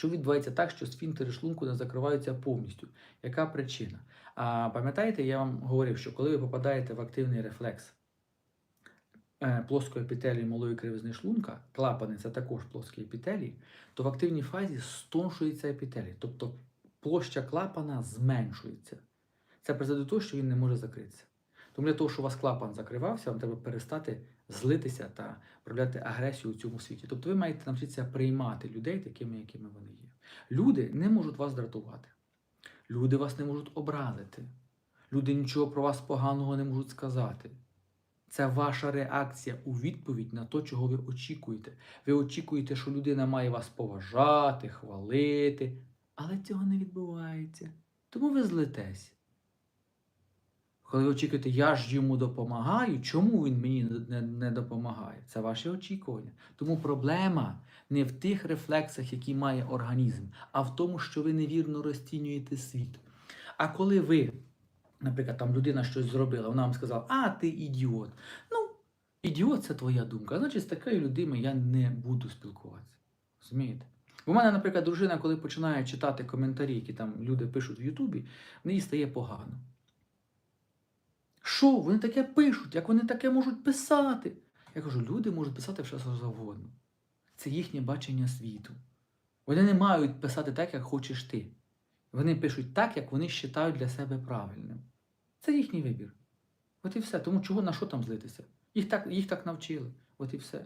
Чому відбувається так, що сфінктери шлунку не закриваються повністю? Яка причина? А пам'ятаєте, я вам говорив, що коли ви попадаєте в активний рефлекс е, плоскої епітелії малої кривизни шлунка, клапани це також плоскі епітелії, то в активній фазі стоншується епітелій, тобто площа клапана зменшується. Це призведе до того, що він не може закритися. Тому для того, щоб у вас клапан закривався, вам треба перестати злитися та проявляти агресію у цьому світі. Тобто ви маєте навчитися приймати людей такими, якими вони є. Люди не можуть вас дратувати. Люди вас не можуть образити. Люди нічого про вас поганого не можуть сказати. Це ваша реакція у відповідь на те, чого ви очікуєте. Ви очікуєте, що людина має вас поважати, хвалити, але цього не відбувається. Тому ви злитесь. Коли ви очікуєте, я ж йому допомагаю, чому він мені не, не допомагає? Це ваші очікування. Тому проблема не в тих рефлексах, які має організм, а в тому, що ви невірно розцінюєте світ. А коли ви, наприклад, там людина щось зробила, вона вам сказала, а ти ідіот. Ну, ідіот це твоя думка. Значить, з такою людиною я не буду спілкуватися. Розумієте? У мене, наприклад, дружина, коли починає читати коментарі, які там люди пишуть в Ютубі, неї стає погано. Що? Вони таке пишуть, як вони таке можуть писати? Я кажу, люди можуть писати все завгодно. Це їхнє бачення світу. Вони не мають писати так, як хочеш ти. Вони пишуть так, як вони вважають для себе правильним. Це їхній вибір. От і все. Тому чого на що там злитися? Їх так, їх так навчили. От і все.